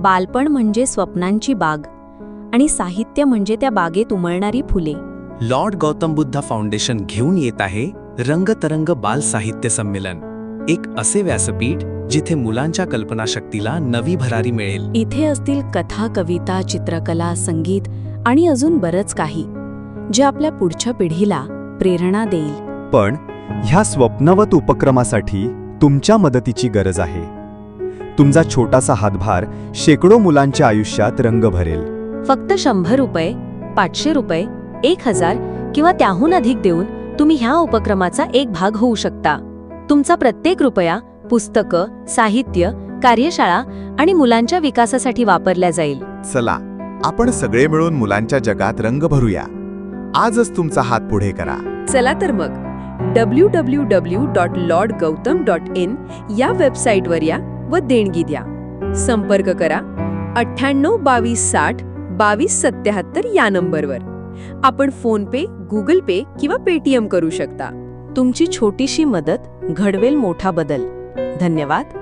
बालपण म्हणजे स्वप्नांची बाग आणि साहित्य म्हणजे त्या बागेत उमळणारी फुले. लॉर्ड गौतम बुद्ध फाउंडेशन घेऊन येत आहे रंगतरंग बाल साहित्य संमेलन एक असे व्यासपीठ जिथे मुलांच्या कल्पनाशक्तीला नवी भरारी मिळेल. इथे असतील कथा कविता चित्रकला संगीत आणि अजून बरंच काही जे आपल्या पुढच्या पिढीला प्रेरणा देईल. पण ह्या स्वप्नवत उपक्रमासाठी तुमच्या मदतीची गरज आहे. तुमचा छोटासा हातभार शेकडो मुलांच्या आयुष्यात रंग भरेल. फक्त शंभर रुपये पाचशे रुपये एक हजार किंवा त्याहून अधिक देऊन तुम्ही ह्या उपक्रमाचा एक भाग होऊ शकता. तुमचा प्रत्येक रुपया पुस्तकं साहित्य कार्यशाळा आणि मुलांच्या विकासासाठी वापरल्या जाईल. चला आपण सगळे मिळून मुलांच्या जगात रंग भरूया. आजच तुमचा हात पुढे करा. चला तर मग. W W W dot lord Gautam dot in या वेबसाईटवर या. व देणगी द्या. संपर्क करा अठ्ठ्याण्णव बावीस साठ बावीस सत्याहत्तर या नंबरवर. आपण फोनपे गुगल पे किंवा पेटीएम करू शकता. तुमची छोटीशी मदत घडवेल मोठा बदल. धन्यवाद.